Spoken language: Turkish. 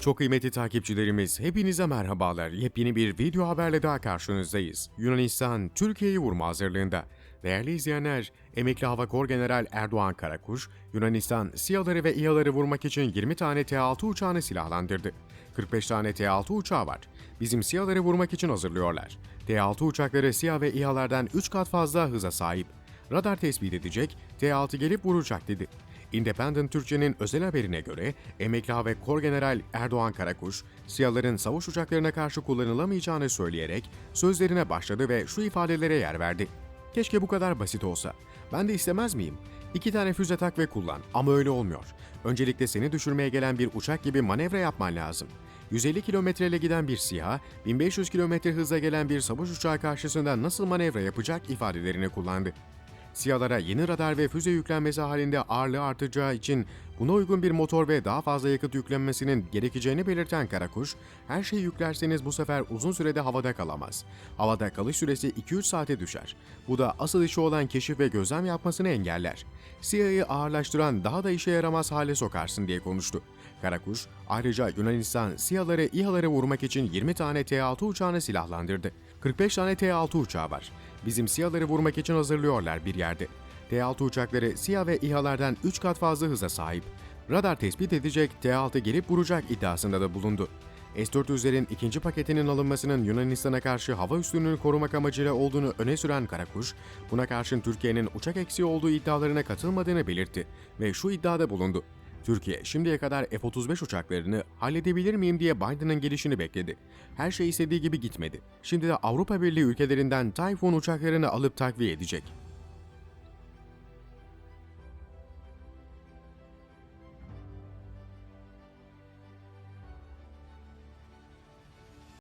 Çok kıymetli takipçilerimiz, hepinize merhabalar. Yepyeni bir video haberle daha karşınızdayız. Yunanistan, Türkiye'yi vurma hazırlığında. Değerli izleyenler, emekli Hava Kor General Erdoğan Karakuş, Yunanistan, SİHA'ları ve İHA'ları vurmak için 20 tane T-6 uçağını silahlandırdı. 45 tane T-6 uçağı var. Bizim SİHA'ları vurmak için hazırlıyorlar. T-6 uçakları SİHA ve İHA'lardan 3 kat fazla hıza sahip. Radar tespit edecek, T-6 gelip vuracak dedi. Independent Türkçe'nin özel haberine göre emekli ve kor general Erdoğan Karakuş, SİHA'ların savaş uçaklarına karşı kullanılamayacağını söyleyerek sözlerine başladı ve şu ifadelere yer verdi. Keşke bu kadar basit olsa. Ben de istemez miyim? İki tane füze tak ve kullan ama öyle olmuyor. Öncelikle seni düşürmeye gelen bir uçak gibi manevra yapman lazım. 150 kilometreyle giden bir SİHA, 1500 kilometre hızla gelen bir savaş uçağı karşısında nasıl manevra yapacak ifadelerini kullandı. SİHA'lara yeni radar ve füze yüklenmesi halinde ağırlığı artacağı için buna uygun bir motor ve daha fazla yakıt yüklenmesinin gerekeceğini belirten Karakuş, her şeyi yüklerseniz bu sefer uzun sürede havada kalamaz. Havada kalış süresi 2-3 saate düşer. Bu da asıl işi olan keşif ve gözlem yapmasını engeller. SİHA'yı ağırlaştıran daha da işe yaramaz hale sokarsın diye konuştu. Karakuş, ayrıca Yunanistan SİHA'ları İHA'ları vurmak için 20 tane T-6 uçağını silahlandırdı. 45 tane T-6 uçağı var. Bizim SİHA'ları vurmak için hazırlıyorlar bir yerde. T-6 uçakları SİHA ve İHA'lardan 3 kat fazla hıza sahip. Radar tespit edecek, T-6 gelip vuracak iddiasında da bulundu. S-400'lerin ikinci paketinin alınmasının Yunanistan'a karşı hava üstünlüğünü korumak amacıyla olduğunu öne süren Karakuş, buna karşın Türkiye'nin uçak eksiği olduğu iddialarına katılmadığını belirtti ve şu iddiada bulundu. Türkiye şimdiye kadar F-35 uçaklarını halledebilir miyim diye Biden'ın gelişini bekledi. Her şey istediği gibi gitmedi. Şimdi de Avrupa Birliği ülkelerinden Typhoon uçaklarını alıp takviye edecek.